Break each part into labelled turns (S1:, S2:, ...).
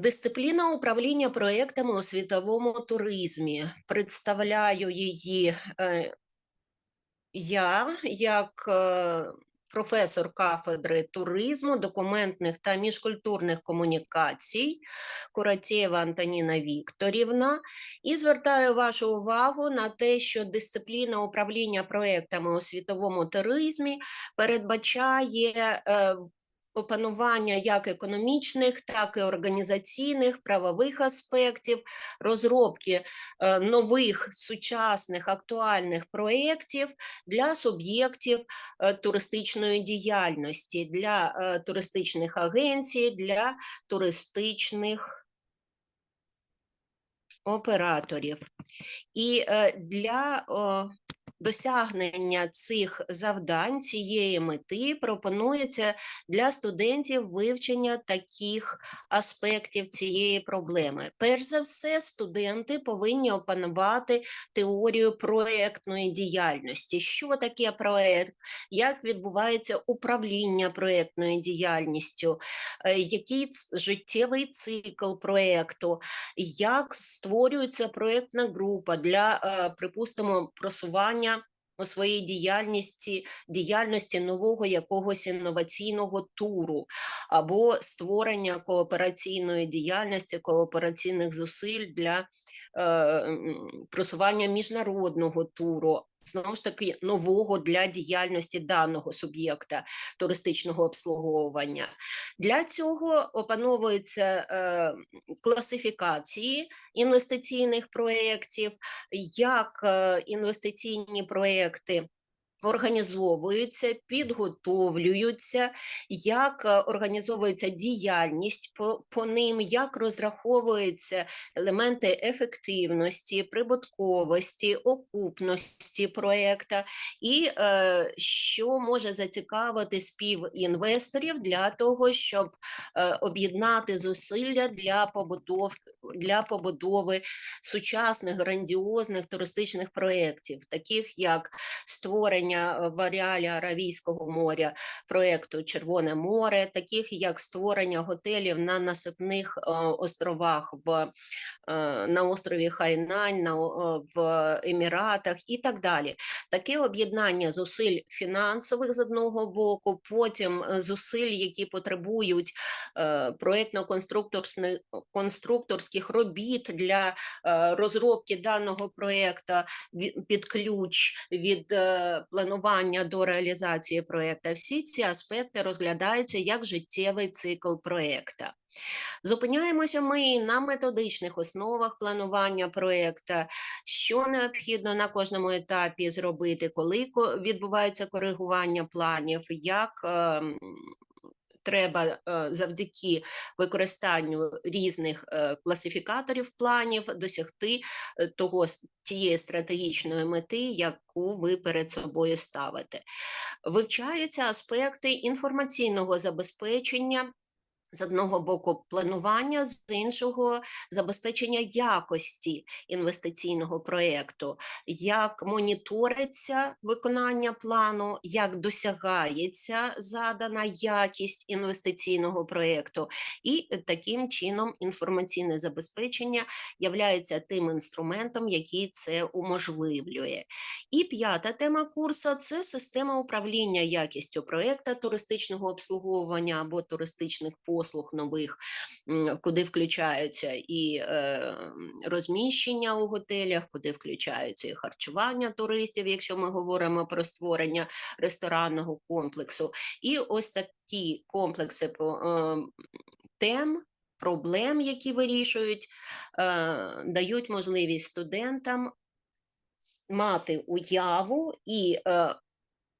S1: Дисципліна управління проектами у світовому туризмі. Представляю її е, я як е, професор кафедри туризму, документних та міжкультурних комунікацій Куратєва Антоніна Вікторівна. І звертаю вашу увагу на те, що дисципліна управління проектами у світовому туризмі передбачає е, опанування як економічних, так і організаційних, правових аспектів, розробки е, нових сучасних актуальних проєктів для суб'єктів е, туристичної діяльності, для е, туристичних агенцій, для туристичних операторів. І для досягнення цих завдань, цієї мети пропонується для студентів вивчення таких аспектів цієї проблеми. Перш за все, студенти повинні опанувати теорію проєктної діяльності. Що таке проєкт, як відбувається управління проєктною діяльністю, е, який життєвий цикл проєкту, як створюється проєктна група для, е, припустимо, просування у своїй діяльності діяльності нового якогось інноваційного туру або створення коопераційної діяльності, коопераційних зусиль для е, просування міжнародного туру знову ж таки нового для діяльності даного суб'єкта туристичного обслуговування. Для цього опановуються е, класифікації інвестиційних проєктів, як е, інвестиційні проєкти організовуються, підготовлюються, як е, організовується діяльність по, по ним, як розраховуються елементи ефективності, прибутковості, окупності проєкта, і е, що може зацікавити співінвесторів для того, щоб е, об'єднати зусилля для побудов, для побудови сучасних грандіозних туристичних проєктів, таких як створення створення е, в ареалі Аравійського моря проєкту Червоне море, таких як створення готелів на насипних е, островах в е, на острові Хайнань, на в Еміратах і так далі. Таке об'єднання зусиль фінансових з одного боку, потім зусиль, які потребують проєктно-конструкторських робіт для розробки даного проєкту під ключ від планування до реалізації проєкту, всі ці аспекти розглядаються як життєвий цикл проєкту. Зупиняємося ми на методичних основах планування проєкту, що необхідно на кожному етапі зробити, коли відбувається коригування планів, як ем, треба е, завдяки використанню різних е, класифікаторів планів досягти е, того тієї стратегічної мети, яку ви перед собою ставите. Вивчаються аспекти інформаційного забезпечення з одного боку планування, з іншого забезпечення якості інвестиційного проєкту, як моніториться виконання плану, як досягається задана якість інвестиційного проєкту, і таким чином інформаційне забезпечення являється тим інструментом, який це уможливлює. І п'ята тема курсу це система управління якістю проєкту туристичного обслуговування або туристичних послуг послуг нових, куди включаються і е, розміщення у готелях, куди включаються і харчування туристів, якщо ми говоримо про створення ресторанного комплексу. І ось такі комплекси е, тем. Проблем, які вирішують, е, дають можливість студентам мати уяву і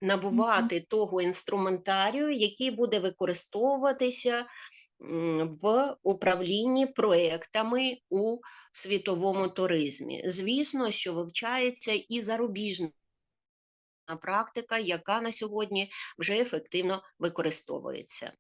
S1: набувати того інструментарію, який буде використовуватися в управлінні проектами у світовому туризмі. Звісно, що вивчається і зарубіжна практика, яка на сьогодні вже ефективно використовується.